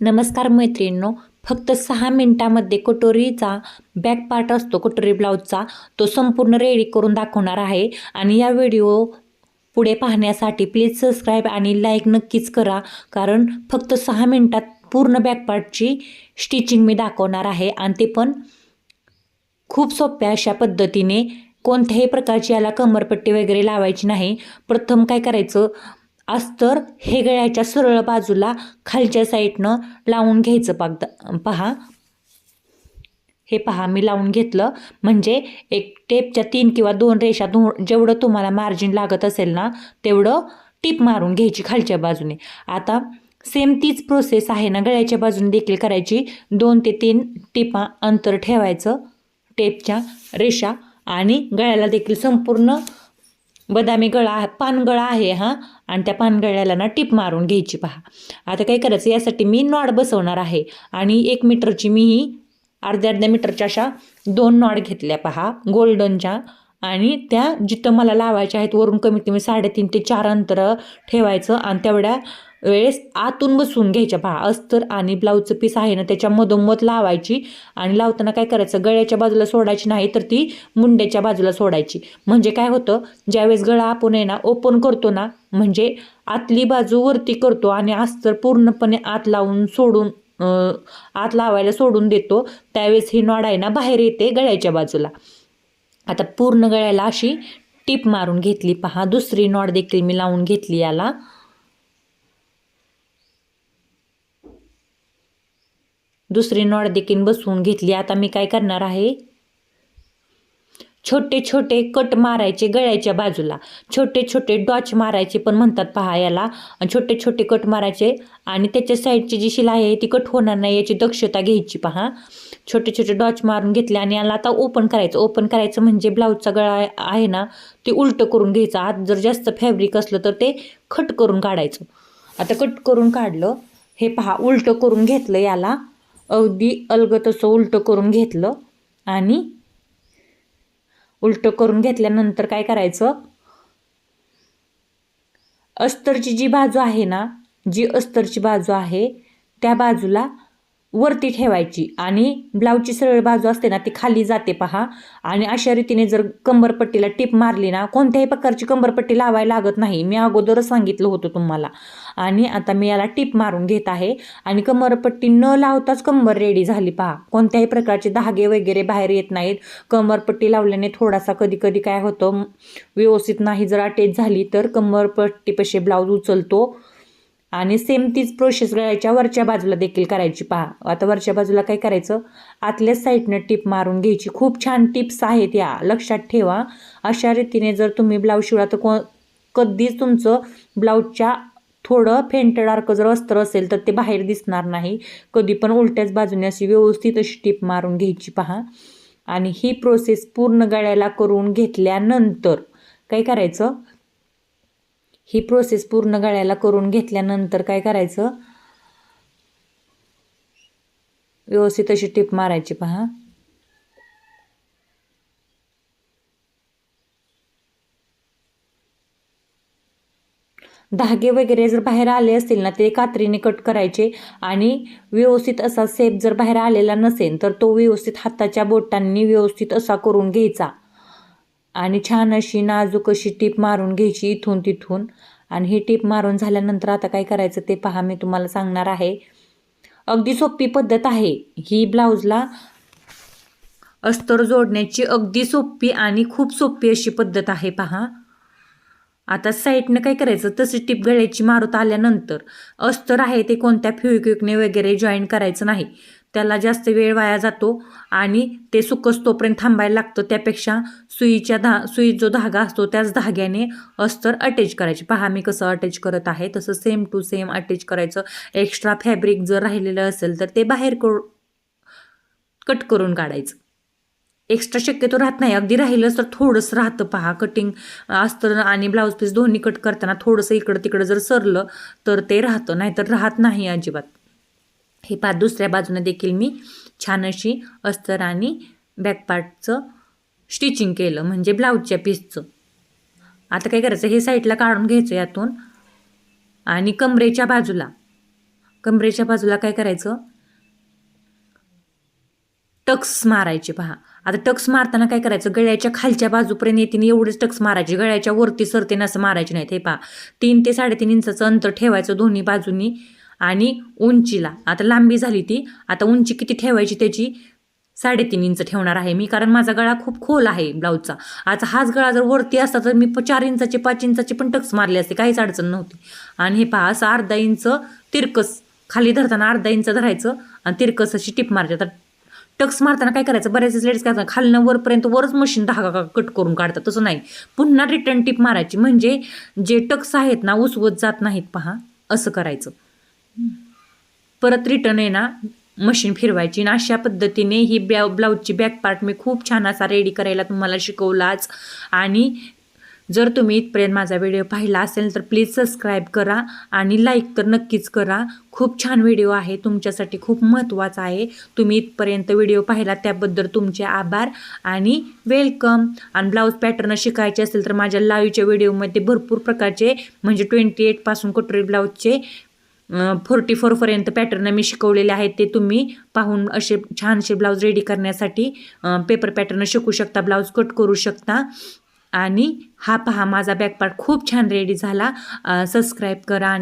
नमस्कार मैत्रिणींनो फक्त सहा मिनिटामध्ये कटोरीचा बॅक पार्ट असतो कटोरी ब्लाऊजचा तो संपूर्ण रेडी करून दाखवणार आहे. आणि या व्हिडिओ पुढे पाहण्यासाठी प्लीज सबस्क्राईब आणि लाईक नक्कीच करा कारण फक्त सहा मिनिटात पूर्ण बॅक पार्टची स्टिचिंग मी दाखवणार आहे. आणि ते पण खूप सोप्या अशा पद्धतीने कोणत्याही प्रकारची याला कमरपट्टी वगैरे लावायची नाही. प्रथम काय करायचं अस्तर हे गळ्याच्या सरळ बाजूला खालच्या साईडनं लावून घ्यायचं पागद पहा. हे पहा मी लावून घेतलं. म्हणजे एक टेपच्या तीन किंवा दोन रेषा दो जेवढं तुम्हाला मार्जिन लागत असेल ना तेवढं टीप मारून घ्यायची खालच्या बाजूने. आता सेम तीच प्रोसेस आहे ना गळ्याच्या बाजूने देखील करायची. दोन ते तीन टिपा अंतर ठेवायचं टेपच्या रेषा आणि गळ्याला देखील संपूर्ण बदामी गळा पानगळा आहे हां. आणि त्या पानगळ्याला ना टीप मारून घ्यायची पहा. आता काय करायचं यासाठी मी नॉड बसवणार आहे. आणि एक मीटरची मी ही अर्ध्या अर्ध्या मीटरच्या अशा दोन नॉड घेतल्या पहा गोल्डनच्या. आणि त्या जिथं मला लावायच्या आहेत वरून कमीत कमी साडेतीन ते चार अंतर ठेवायचं. आणि तेवढ्या वेळेस आतून बसवून घ्यायच्या. पहा अस्तर आणि ब्लाऊजचं पीस आहे ना त्याच्या मधोमध लावायची आणि लावताना काय करायचं? गळ्याच्या बाजूला सोडायची नाही तर ती मुंड्याच्या बाजूला सोडायची. म्हणजे काय होतं? ज्यावेळेस गळा आपण आहे ना ओपन करतो ना म्हणजे आतली बाजू वरती करतो आणि अस्तर पूर्णपणे आत लावून सोडून आत लावायला सोडून देतो त्यावेळेस ही नॉड आहे ना बाहेर येते गळ्याच्या बाजूला. आता पूर्ण गळ्याला अशी टीप मारून घेतली. पहा दुसरी नॉड देखील मी लावून घेतली याला. दुसरी नॉड देखील बसवून घेतली. आता मी काय करणार आहे? छोटे छोटे कट मारायचे गळ्याच्या बाजूला. छोटे छोटे डॉच मारायचे पण म्हणतात पहा याला. छोटे छोटे कट मारायचे. आणि त्याच्या साईडची जी शिलाई आहे ती कट होणार नाही याची दक्षता घ्यायची पहा. छोटे छोटे डॉच मारून घेतले आणि याला आता ओपन करायचं. ओपन करायचं म्हणजे ब्लाऊजचा गळा आहे ना ते उलटं करून घ्यायचं. आत जर जास्त फॅब्रिक असलं तर ते खट करून काढायचं. आता कट करून काढलं. हे पहा उलटं करून घेतलं याला. अगदी अलगत असं उलटं करून घेतलं आणि उलटं करून घेतल्यानंतर काय करायचं? अस्तरची जी बाजू आहे ना जी अस्तरची बाजू आहे त्या बाजूला वरती ठेवायची आणि ब्लाऊजची सरळ बाजू असते ना ती खाली जाते पहा. आणि अशा रीतीने जर कंबरपट्टीला टिप मारली ना कोणत्याही प्रकारची कंबरपट्टी लावायला लागत नाही. मी अगोदरच सांगितलं होतं तुम्हाला. आणि आता मी याला टिप मारून घेत आहे. आणि कंबरपट्टी न लावताच कंबर रेडी झाली पहा. कोणत्याही प्रकारचे धागे वगैरे बाहेर येत नाहीत. कंबरपट्टी लावल्याने थोडासा कधी कधी काय होतं व्यवस्थित नाही जर अटॅच झाली तर कंबरपट्टीपाशी ब्लाऊज उचलतो. आणि सेम तीच प्रोसेस गळ्याच्या वरच्या बाजूला देखील करायची. पहा आता वरच्या बाजूला काय करायचं? आतल्या साईडनं टिप मारून घ्यायची. खूप छान टिप्स आहेत या. लक्षात ठेवा. अशा रीतीने जर तुम्ही ब्लाऊज शिवला तर को कधीच तुमचं ब्लाऊजच्या थोडं फेंट जर अस्तर असेल तर ते बाहेर दिसणार नाही. कधी पण उलट्याच बाजूने अशी व्यवस्थित अशी टिप मारून घ्यायची पहा. आणि ही प्रोसेस पूर्ण गळ्याला करून घेतल्यानंतर काय करायचं? ही प्रोसेस पूर्ण गळ्याला करून घेतल्यानंतर काय करायचं? व्यवस्थित अशी टिप मारायची पहा. धागे वगैरे जर बाहेर आले असतील ना ते कात्रीने कट करायचे आणि व्यवस्थित असा सेप जर बाहेर आलेला नसेल तर तो व्यवस्थित हाताच्या बोटांनी व्यवस्थित असा करून घ्यायचा. आणि छान अशी नाजूक अशी टीप मारून घ्यायची इथून तिथून. आणि ही टीप मारून झाल्यानंतर आता काय करायचं ते पहा मी तुम्हाला सांगणार आहे. अगदी सोपी पद्धत आहे. ही ब्लाऊजला अस्तर जोडण्याची अगदी सोपी आणि खूप सोपी अशी पद्धत आहे पहा. आता साईडनं काय करायचं? तशी टीप गळ्याची मारत आल्यानंतर अस्तर आहे ते कोणत्या फ्युक्विकने वगैरे जॉईन करायचं नाही. त्याला जास्त वेळ वाया जातो आणि ते सुकस तोपर्यंत थांबायला लागतं. त्यापेक्षा सुईच्या धा सुई जो धागा असतो त्याच धाग्याने अस्तर अटॅच करायचे. पहा मी कसं अटॅच करत आहे. तसं सेम टू सेम अटॅच करायचं. एक्स्ट्रा फॅब्रिक जर राहिलेलं असेल तर ते बाहेर कट करून काढायचं. एक्स्ट्रा शक्यतो राहत नाही. अगदी राहिलंच तर थोडंसं राहतं पहा. कटिंग अस्तर आणि ब्लाऊज पीस दोन्ही कट करताना थोडंसं इकडं तिकडं जर सरलं तर ते राहतं. नाहीतर राहत नाही अजिबात. हे पा दुसऱ्या बाजूने देखील मी छान अशी अस्तर आणि बॅकपार्टचं स्टिचिंग केलं. म्हणजे ब्लाऊजच्या पीसचं आता काय करायचं? हे साईडला काढून घ्यायचं यातून. आणि कमरेच्या बाजूला. कमरेच्या बाजूला काय करायचं? टक्स मारायचे पहा. आता टक्स मारताना काय करायचं? गळ्याच्या खालच्या बाजूपर्यंत येते एवढेच टक्स मारायचे. गळ्याच्या वरती सरतेनं असं मारायचे नाहीत. हे पहा. तीन ते साडेतीन इंचाचं अंतर ठेवायचं दोन्ही बाजूनी आणि उंचीला. आता लांबी झाली ती. आता उंची किती ठेवायची त्याची? साडेतीन इंच ठेवणार आहे मी कारण माझा गळा खूप खोल आहे ब्लाऊजचा. आता हाच गळा जर वरती असता तर मी चार इंचाचे पाच इंचाचे पण टक्स मारले असते. काहीच अडचण नव्हती. आणि हे पहा असं अर्धा इंच तिरकस. खाली धरताना अर्धा इंच धरायचं आणि तिरकस अशी टिप मारायची. आता टक्स मारताना काय करायचं? बऱ्याच लेडीज काय करतात? खालनं वरपर्यंत वरच मशीन धागा कट करून काढतात. तसं नाही. पुन्हा रिटर्न टिप मारायची. म्हणजे जे टक्स आहेत ना उसवत जात नाहीत पहा. असं करायचं. परत रिटर्न आहे ना मशीन फिरवायची. आणि अशा पद्धतीने ही ब्लाउ ब्लाऊजची बॅक पार्ट मी खूप छान असा रेडी करायला तुम्हाला शिकवलाच. आणि जर तुम्ही इथपर्यंत माझा व्हिडिओ पाहिला असेल तर प्लीज सबस्क्राईब करा आणि लाईक तर नक्कीच करा. खूप छान व्हिडिओ आहे तुमच्यासाठी खूप महत्त्वाचा आहे. तुम्ही इथपर्यंत व्हिडिओ पाहिला त्याबद्दल तुमचे आभार आणि वेलकम. आणि ब्लाऊज पॅटर्न शिकायचे असेल तर माझ्या लाईव्हच्या व्हिडिओमध्ये भरपूर प्रकारचे म्हणजे ट्वेंटी एटपासून कटोरी ब्लाऊजचे फोर्टी फोरपर्यंत पॅटर्न मी शिकवलेले आहेत. ते तुम्ही पाहून असे छानसे ब्लाऊज रेडी करण्यासाठी पेपर पॅटर्न शिकू शकता ब्लाऊज कट करू शकता. आणि हा पहा माझा बॅकपार्ट खूप छान रेडी झाला. सबस्क्राईब करा आणि